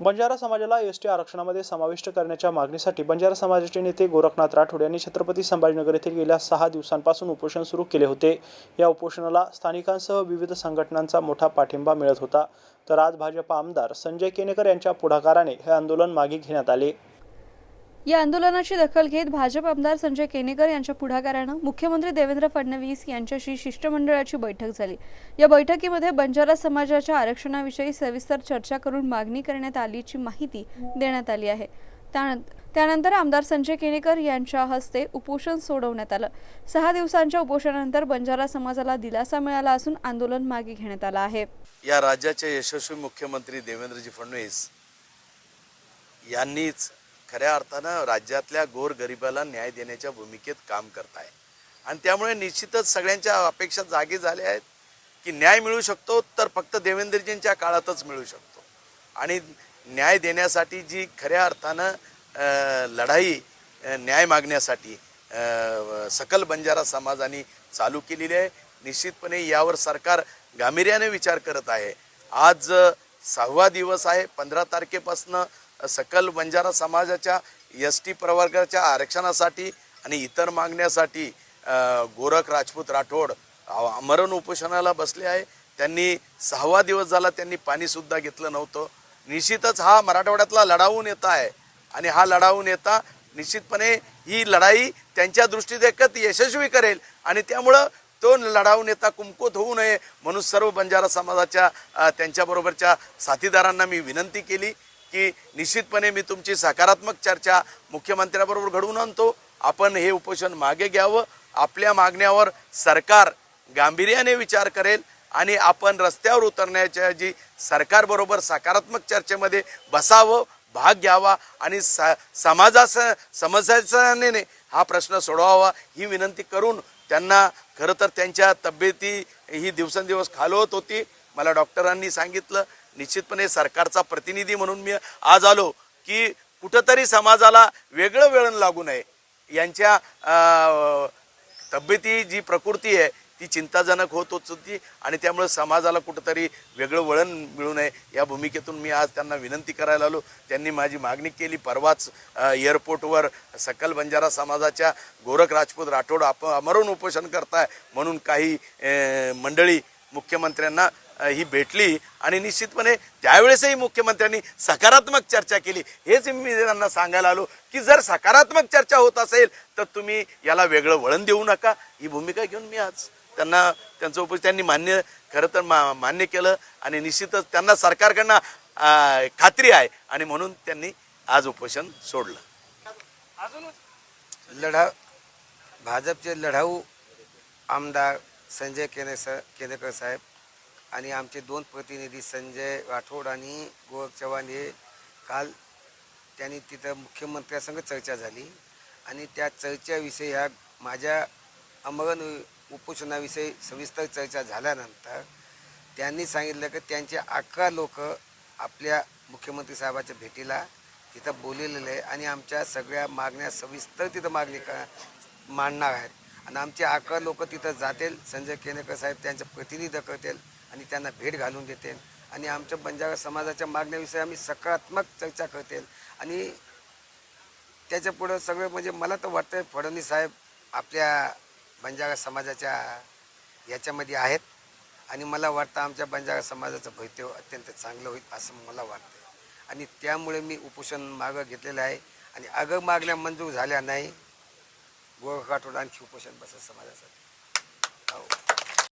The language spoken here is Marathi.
बंजारा समाजाला एस टी आरक्षणामध्ये समाविष्ट करण्याच्या मागणीसाठी बंजारा समाजाचे नेते गोरखनाथ राठोड यांनी छत्रपती संभाजीनगर येथे गेल्या सहा दिवसांपासून उपोषण सुरू केले होते. या उपोषणाला स्थानिकांसह विविध संघटनांचा मोठा पाठिंबा मिळत होता. तर आज भाजपा आमदार संजय केनेकर यांच्या पुढाकाराने हे आंदोलन मागे घेण्यात आले. या आंदोलनाची दखल घेत भाजप आमदार संजय केनेकर यांच्या पुढाकारानं मुख्यमंत्री देवेंद्र फडणवीस यांच्याशी शिष्टमंडळाची बैठक झाली. या बैठकीमध्ये बंजारा समाजाच्या आरक्षणाविषयी सविस्तर चर्चा करून मागणी करण्यात आल्याची माहिती देण्यात आली आहे. त्यानंतर आमदार संजय केनेकर यांच्या हस्ते उपोषण सोडवण्यात आलं. सहा दिवसांच्या उपोषणानंतर बंजारा समाजाला दिलासा मिळाला असून आंदोलन मागे घेण्यात आलं आहे. या राज्याचे यशस्वी मुख्यमंत्री देवेंद्रजी फडणवीस यांनीच खऱ्या अर्थानं राज्यातल्या गोरगरिबाला न्याय देण्याच्या भूमिकेत काम करत आहे आणि त्यामुळे निश्चितच सगळ्यांच्या अपेक्षा जागी झाल्या आहेत की न्याय मिळू शकतो तर फक्त देवेंद्रजींच्या काळातच मिळू शकतो. आणि न्याय देण्यासाठी जी खऱ्या अर्थानं लढाई न्याय मागण्यासाठी सकल बंजारा समाजाने चालू केलेली आहे. निश्चितपणे यावर सरकार गांभीर्याने विचार करत आहे. आज सहावा दिवस आहे पंधरा तारखेपासनं सकल बंजारा समाजाच्या एस टी प्रवर्गाच्या आरक्षणासाठी आणि इतर मागण्यासाठी गोरख राजपूत राठोड अ- आमरण उपोषणाला बसले आहे. त्यांनी सहावा दिवस झाला त्यांनी पाणीसुद्धा घेतलं नव्हतं. निश्चितच हा मराठवाड्यातला लढाऊ नेता आहे आणि हा लढाऊ नेता निश्चितपणे ही लढाई त्यांच्या दृष्टीदेखत यशस्वी करेल आणि त्यामुळं तो लढाऊ नेता कुमकुत होऊ नये म्हणून सर्व बंजारा समाजाच्या त्यांच्याबरोबरच्या साथीदारांना मी विनंती केली. की निश्चितपणे मी तुमची सकारात्मक चर्चा मुख्यमंत्र्याबरोबर घडवून आणतो. आपण हे उपोषण मागे घ्यावं. आपल्या मागण्यावर सरकार गांभीर्याने विचार करेल आणि आपण रस्त्यावर उतरण्याच्या जी सरकारबरोबर सकारात्मक चर्चेमध्ये बसावं भाग घ्यावा आणि स समाजास समस्याने हा प्रश्न सोडवावा ही विनंती करून त्यांना खरं तर त्यांच्या तब्येती ही दिवसेंदिवस खालवत होती. मला डॉक्टरांनी सांगितलं निश्चितपणे सरकारचा प्रतिनिधी म्हणून मी आज आलो की कुठंतरी समाजाला वेगळं वेळण लागू नये. यांच्या तब्येती जी प्रकृती आहे ती चिंताजनक होत होती आणि त्यामुळे समाजाला कुठंतरी वेगळं वळण मिळू नये. या भूमिकेतून मी आज त्यांना विनंती करायला आलो. त्यांनी माझी मागणी केली. परवाच एअरपोर्टवर सकल बंजारा समाजाच्या गोरख राजपूत राठोड आप अमरून उपोषण करताय म्हणून काही मंडळी मुख्यमंत्र्यांना ही भेटली आणि निश्चितपणे त्यावेळेसही मुख्यमंत्र्यांनी सकारात्मक चर्चा केली. हेच मी त्यांना सांगायला आलो की जर सकारात्मक चर्चा होत असेल तर तुम्ही याला वेगळं वळण देऊ नका. ही भूमिका घेऊन मी आज त्यांना त्यांचं उपयोग त्यांनी मान्य खरं तर मा मान्य केलं आणि निश्चितच त्यांना सरकारकडनं खात्री आहे आणि म्हणून त्यांनी आज उपोषण सोडलं. लढा भाजपचे लढाऊ आमदार संजय केने स केनेकर साहेब आणि आमचे दोन प्रतिनिधी संजय राठोड आणि गोरख चव्हाण हे काल त्यांनी तिथं मुख्यमंत्र्यासंग चर्चा झाली. आणि त्या चर्चेविषयी ह्या माझ्या अमरण उपोषणाविषयी सविस्तर चर्चा झाल्यानंतर त्यांनी सांगितलं की त्यांचे अकरा लोक आपल्या मुख्यमंत्री साहेबाच्या भेटीला तिथं बोललेले आहे आणि आमच्या सगळ्या मागण्या सविस्तर तिथं मागणी का मांडणार आहेत. आणि आमचे अकरा लोक तिथं जातील संजय केनेकर साहेब त्यांचे प्रतिनिधी करतील आणि त्यांना भेट घालून देतील. आणि आमच्या बंजारा समाजाच्या मागण्याविषयी आम्ही सकारात्मक चर्चा करतील. आणि त्याच्या पुढं सगळं म्हणजे मला तर वाटतं फडणवीस साहेब आपल्या बंजारा समाजाच्या याच्यामध्ये आहेत. आणि मला वाटतं आमच्या बंजारा समाजाचं भवितव्य अत्यंत चांगलं होईल असं मला वाटतं आणि त्यामुळे मी उपोषण मागं घेतलेलं आहे. आणि अगं मागण्या मंजूर झाल्या नाही गोरखाटोड आणखी उपोषण बसत समाजासाठी. हो.